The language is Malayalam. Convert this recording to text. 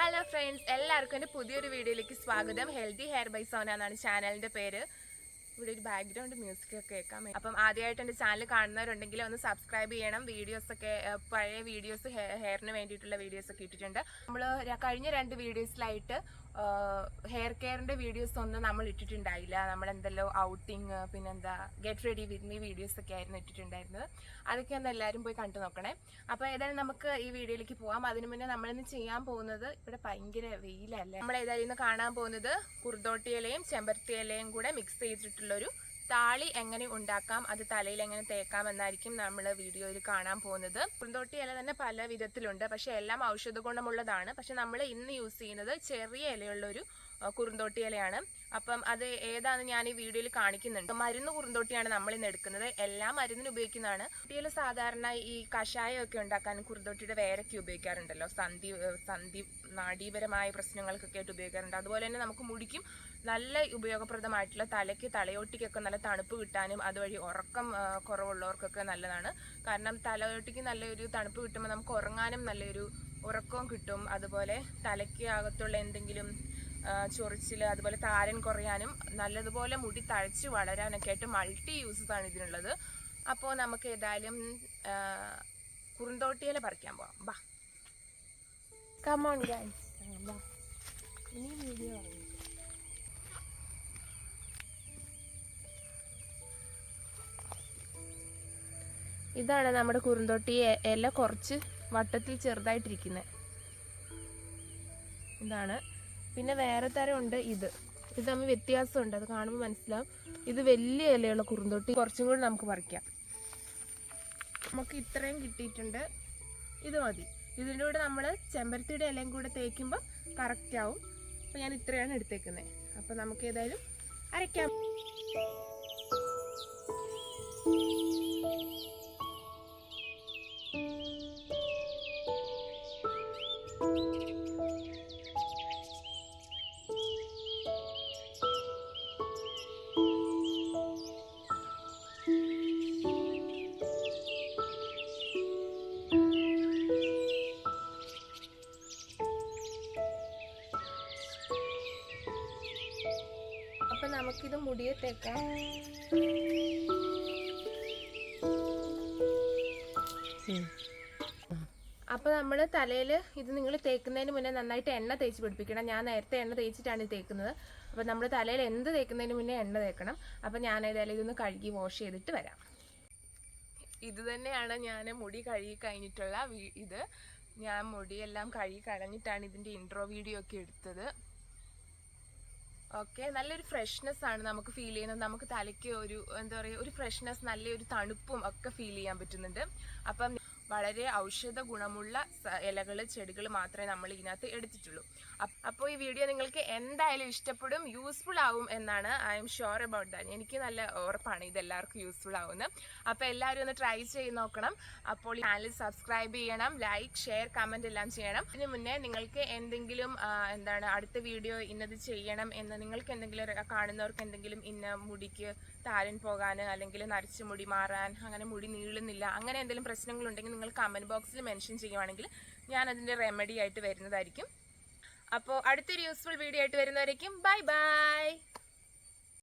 ഹലോ ഫ്രണ്ട്സ് എല്ലാവർക്കും എന്റെ പുതിയൊരു വീഡിയോയിലേക്ക് സ്വാഗതം. ഹെൽത്തി ഹെയർ ബൈ സോന എന്നാണ് ചാനലിന്റെ പേര്. ഇവിടെ ഒരു ബാക്ക്ഗ്രൗണ്ട് മ്യൂസിക് ഒക്കെ കേൾക്കാൻ പറ്റും അപ്പം ആദ്യമായിട്ട് എന്റെ ചാനൽ കാണുന്നവരുണ്ടെങ്കിൽ ഒന്ന് സബ്സ്ക്രൈബ് ചെയ്യണം. വീഡിയോസ് ഒക്കെ പഴയ വീഡിയോസ് ഹെയറിന് വേണ്ടിയിട്ടുള്ള വീഡിയോസ് ഒക്കെ ഇട്ടിട്ടുണ്ട്. നമ്മൾ കഴിഞ്ഞ രണ്ട് വീഡിയോസിലായിട്ട് ഹെയർ കെയറിന്റെ വീഡിയോസ് ഒന്നും നമ്മൾ ഇട്ടിട്ടുണ്ടായില്ല. നമ്മൾ എന്തെല്ലോ ഔട്ടിങ് പിന്നെന്താ get ready with me videos ഒക്കെ ആയിരുന്നു ഇട്ടിട്ടുണ്ടായിരുന്നത്. അതൊക്കെ ഒന്ന് എല്ലാവരും പോയി കണ്ടു നോക്കണേ. അപ്പോൾ ഏതായാലും നമുക്ക് ഈ വീഡിയോയിലേക്ക് പോകാം അതിനു മുന്നേ നമ്മളിന്ന് ചെയ്യാൻ പോകുന്നത് ഇവിടെ ഭയങ്കര വെയിലല്ലേ? നമ്മൾ ഏതായാലും ഇന്ന് കാണാൻ പോകുന്നത് കുർദോട്ടിയിലയും ചെമ്പരത്തിയിലയും കൂടെ മിക്സ് ചെയ്തിട്ടുള്ളൊരു താളി എങ്ങനെ ഉണ്ടാക്കാം അത് തലയിൽ എങ്ങനെ തേക്കാം എന്നായിരിക്കും നമ്മൾ വീഡിയോയിൽ കാണാൻ പോകുന്നത്. കുറുന്തോട്ടി ഇല തന്നെ പല വിധത്തിലുണ്ട്. പക്ഷെ എല്ലാം ഔഷധ ഗുണമുള്ളതാണ് പക്ഷെ നമ്മൾ ഇന്ന് യൂസ് ചെയ്യുന്നത് ചെറിയ ഇലയുള്ളൊരു കുറുന്തോട്ടി ഇലയാണ്. അപ്പം അത് ഏതാണെന്ന് ഞാൻ ഈ വീഡിയോയിൽ കാണിക്കുന്നുണ്ട്. മരുന്ന് കുറുന്തോട്ടിയാണ് നമ്മൾ ഇന്ന് എടുക്കുന്നത്. എല്ലാ മരുന്നിന് ഉപയോഗിക്കുന്നതാണ്. കുട്ടികൾ സാധാരണ ഈ കഷായമൊക്കെ ഉണ്ടാക്കാൻ കുറുന്തോട്ടിയുടെ വേരൊക്കെ ഉപയോഗിക്കാറുണ്ടല്ലോ. സന്ധി സന്ധി നാഡീപരമായ പ്രശ്നങ്ങൾക്കൊക്കെ ആയിട്ട് ഉപയോഗിക്കാറുണ്ട്. അതുപോലെ തന്നെ നമുക്ക് മുടിക്കും നല്ല ഉപയോഗപ്രദമായിട്ടുള്ള തലയ്ക്ക് തലയോട്ടിക്കൊക്കെ നല്ല തണുപ്പ് കിട്ടാനും അതുവഴി ഉറക്കം കുറവുള്ളവർക്കൊക്കെ നല്ലതാണ്. കാരണം തലയോട്ടിക്ക് നല്ലൊരു തണുപ്പ് കിട്ടുമ്പോൾ നമുക്ക് ഉറങ്ങാനും നല്ലൊരു ഉറക്കവും കിട്ടും. അതുപോലെ തലയ്ക്ക് അകത്തുള്ള എന്തെങ്കിലും ചൊറിച്ചിൽ അതുപോലെ താരൻ കുറയാനും നല്ലതുപോലെ മുടി തഴച്ച് വളരാനൊക്കെ ആയിട്ട് മൾട്ടി യൂസസ് ആണ് ഇതിനുള്ളത്. അപ്പോൾ നമുക്ക് ഏതായാലും കുറുന്തോട്ടിയില പറിക്കാൻ പോവാം. ബാ. കമോൺ ഗൈസ് ഇനി വീഡിയോ ഇതാണ് നമ്മുടെ കുറുന്തോട്ടി ഇല കുറച്ച് വട്ടത്തിൽ ചെറുതായിട്ടിരിക്കുന്നത് ഇതാണ് പിന്നെ വേറെ തരം ഉണ്ട് ഇത്. ഇത് തമ്മിൽ വ്യത്യാസമുണ്ട്. അത് കാണുമ്പോൾ മനസ്സിലാവും. ഇത് വലിയ ഇലയുള്ള കുറുന്തൊട്ടി. കുറച്ചും കൂടി നമുക്ക് പറിക്കാം. നമുക്ക് ഇത്രയും കിട്ടിയിട്ടുണ്ട്. ഇത് മതി. ഇതിന്റെ കൂടെ നമ്മൾ ചെമ്പരത്തിയുടെ ഇലയും കൂടെ തേക്കുമ്പോൾ കറക്റ്റ് ആവും. അപ്പോൾ ഞാൻ ഇത്രയാണ് എടുത്തേക്കുന്നത് അപ്പോൾ നമുക്ക് ഏതായാലും അരയ്ക്കാം. അപ്പം നമുക്കിത് മുടിയെ തേക്കാം അപ്പോൾ നമ്മൾ തലയിൽ ഇത് നിങ്ങൾ തേക്കുന്നതിന് മുന്നേ നന്നായിട്ട് എണ്ണ തേച്ച് പിടിപ്പിക്കണം. ഞാൻ നേരത്തെ എണ്ണ തേച്ചിട്ടാണ് ഇത് തേക്കുന്നത്. അപ്പോൾ നമ്മൾ തലയിൽ എന്ത് തേക്കുന്നതിന് മുന്നേ എണ്ണ തേക്കണം. അപ്പോൾ ഞാൻ ഏതായാലും ഇതൊന്ന് കഴുകി വാഷ് ചെയ്തിട്ട് വരാം. ഇത് തന്നെയാണ് ഞാൻ മുടി കഴുകി കഴിഞ്ഞിട്ടുള്ള ഇത്. ഞാൻ മുടിയെല്ലാം കഴുകി കളഞ്ഞിട്ടാണ് ഇതിന്റെ ഇൻട്രോ വീഡിയോ ഒക്കെ എടുത്തത്. ഓക്കെ നല്ലൊരു ഫ്രഷ്നെസ് ആണ് നമുക്ക് ഫീൽ ചെയ്യുന്നത്. നമുക്ക് തലയ്ക്ക് ഒരു എന്താ പറയുക ഒരു ഫ്രഷ്നെസ് നല്ലൊരു തണുപ്പും ഒക്കെ ഫീൽ ചെയ്യാൻ പറ്റുന്നുണ്ട്. അപ്പം വളരെ ഔഷധ ഗുണമുള്ള ഇലകൾ ചെടികൾ മാത്രമേ നമ്മൾ ഇതിനകത്ത് എടുത്തിട്ടുള്ളൂ. അപ്പോൾ ഈ വീഡിയോ നിങ്ങൾക്ക് എന്തായാലും ഇഷ്ടപ്പെടും യൂസ്ഫുൾ ആവും എന്നാണ് I'm sure about that എനിക്ക് നല്ല ഉറപ്പാണ് ഇതെല്ലാവർക്കും യൂസ്ഫുൾ ആവുന്നത് അപ്പോൾ എല്ലാവരും ഒന്ന് ട്രൈ ചെയ്ത് നോക്കണം. അപ്പോൾ ഈ ചാനൽ സബ്സ്ക്രൈബ് ചെയ്യണം ലൈക്ക് ഷെയർ കമന്റ് എല്ലാം ചെയ്യണം. ഇതിന് മുന്നേ നിങ്ങൾക്ക് എന്തെങ്കിലും എന്താണ് അടുത്ത വീഡിയോ ഇന്നത് ചെയ്യണം എന്ന് നിങ്ങൾക്ക് എന്തെങ്കിലും കാണുന്നവർക്ക് എന്തെങ്കിലും ഇന്ന മുടിക്ക് താരൻ പോകാൻ അല്ലെങ്കിൽ നരച്ച് മുടി മാറാൻ അങ്ങനെ മുടി നീളുന്നില്ല അങ്ങനെ എന്തെങ്കിലും പ്രശ്നങ്ങളുണ്ടെങ്കിൽ നിങ്ങൾ കമന്റ് ബോക്സിൽ മെൻഷൻ ചെയ്യുവാണെങ്കിൽ ഞാൻ അതിന്റെ റെമഡി ആയിട്ട് വരുന്നതായിരിക്കും. അപ്പോൾ അടുത്തൊരു യൂസ്ഫുൾ വീഡിയോ ആയിട്ട് വരുന്നവരേക്കും ബൈ ബൈ